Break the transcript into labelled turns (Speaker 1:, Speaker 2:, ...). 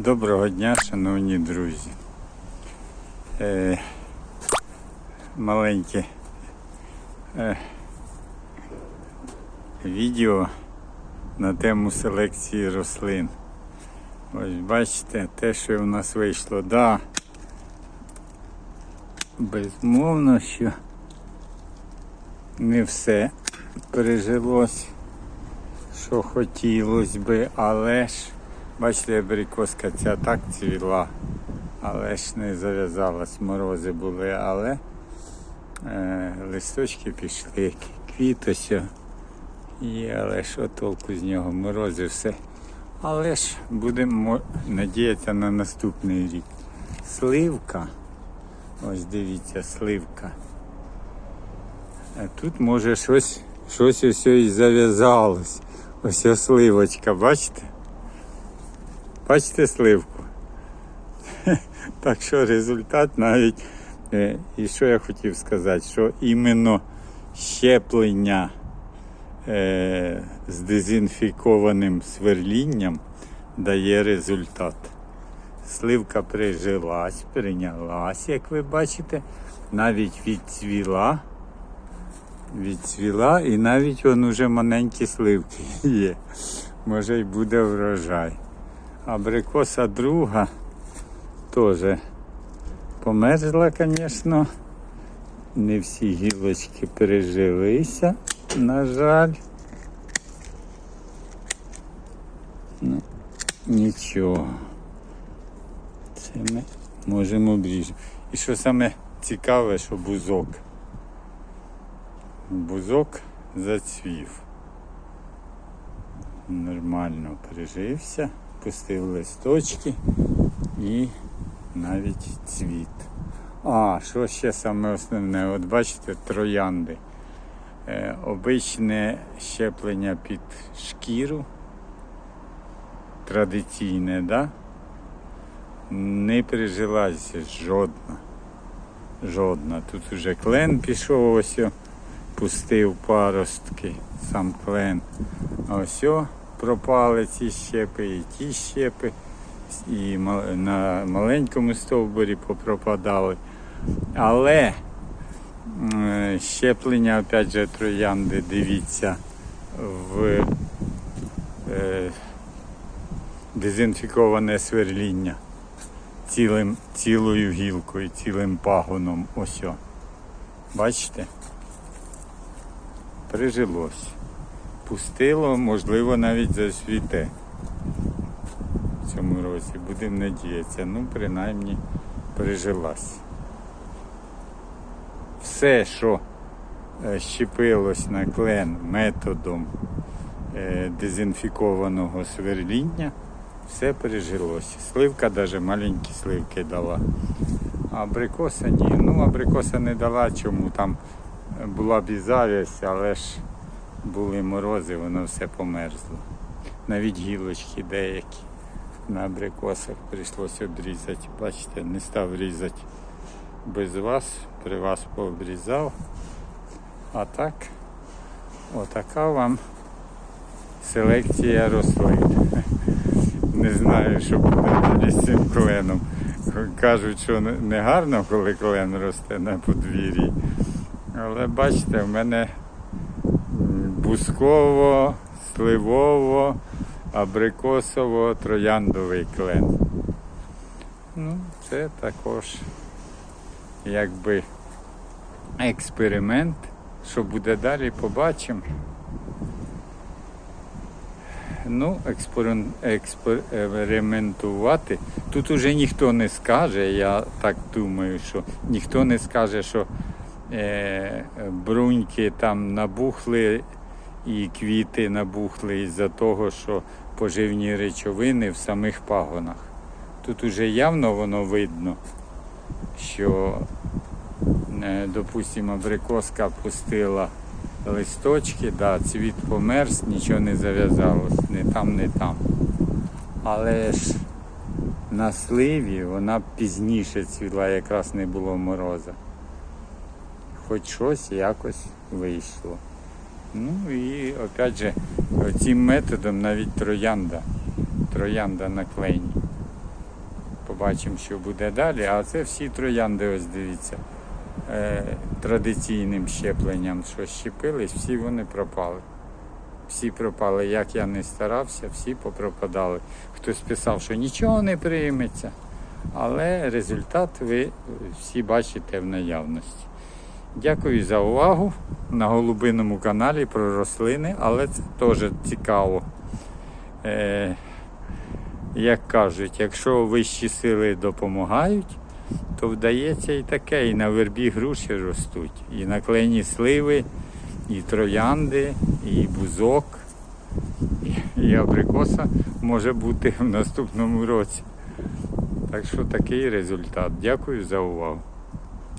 Speaker 1: Доброго дня, шановні друзі. Е, маленьке е, відео на тему селекції рослин. Ось бачите, те, що в нас вийшло, да, безмовно, що не все пережилось, що хотілося би, але ж Бачите, абрикоска ця так цвіла, але ж не зав'язалась, морози були, але е, листочки пішли, квітося. І але що толку з нього, морози все. Але ж будемо надіятися на наступний рік. Сливка, ось дивіться, сливка. Тут може щось, щось ось і зав'язалось. Ось ось сливочка, бачите? Бачите сливку? Так що результат навіть, е, і що я хотів сказати, що іменно щеплення е, з дезінфікованим сверлінням дає результат. Сливка прижилась, прийнялась, як ви бачите, навіть відцвіла. Відцвіла і навіть вон уже маленькі сливки є. Може й буде врожай. Абрикоса друга теж померзла, звісно. Не всі гілочки пережилися, на жаль. Ну, нічого. Це ми можемо обріжемо. І що саме цікаве, що бузок. Бузок зацвів. Нормально прижився пустив листочки і навіть цвіт. А, що ще саме основне? От бачите, троянди. Е, обичне щеплення під шкіру. Традиційне, да? Не прижилася жодна. Жодна. Тут уже клен пішов, ось пустив паростки, сам клен. А ось пропали ці щепи, і ті щепи, і на маленькому стовбурі попропадали. Але щеплення, опять же, троянди, дивіться, в е, дезінфіковане сверління цілим, цілою гілкою, цілим пагоном. Ось. Бачите? Прижилось пустило, можливо, навіть засвіте в цьому році. Будемо надіятися. Ну, принаймні, прижилась. Все, що е, щепилось на клен методом е, дезінфікованого сверління, все пережилося. Сливка навіть маленькі сливки дала. А абрикоса ні. Ну, абрикоса не дала, чому там е, була б і завість, але ж були морози, воно все померзло. Навіть гілочки деякі на абрикосах прийшлося обрізати. Бачите, не став різати без вас, при вас пообрізав. А так, отака вам селекція рослин. Не знаю, що буде далі з цим кленом. Кажуть, що не гарно, коли клен росте на подвір'ї. Але бачите, в мене бусково, сливово, абрикосово, трояндовий клен. Ну, це також якби експеримент. Що буде далі, побачимо. Ну, експерим- експериментувати. Тут уже ніхто не скаже, я так думаю, що ніхто не скаже, що е, бруньки там набухли і квіти набухли із-за того, що поживні речовини в самих пагонах. Тут уже явно воно видно, що, е, допустимо, абрикоска пустила листочки, да, цвіт померз, нічого не зав'язалось, не там, не там. Але ж на сливі вона пізніше цвіла, якраз не було мороза. Хоч щось якось вийшло. Ну і опять же, цим методом навіть троянда, троянда на клені Побачимо, що буде далі. А це всі троянди, ось дивіться, е, традиційним щепленням, що щепились, всі вони пропали. Всі пропали, як я не старався, всі попропадали. Хтось писав, що нічого не прийметься. Але результат ви всі бачите в наявності. Дякую за увагу на голубиному каналі про рослини, але це теж цікаво. Е, як кажуть, якщо вищі сили допомагають, то вдається і таке, і на вербі груші ростуть, і на клені сливи, і троянди, і бузок, і- абрикоса може бути в наступному році. Так що такий результат. Дякую за увагу.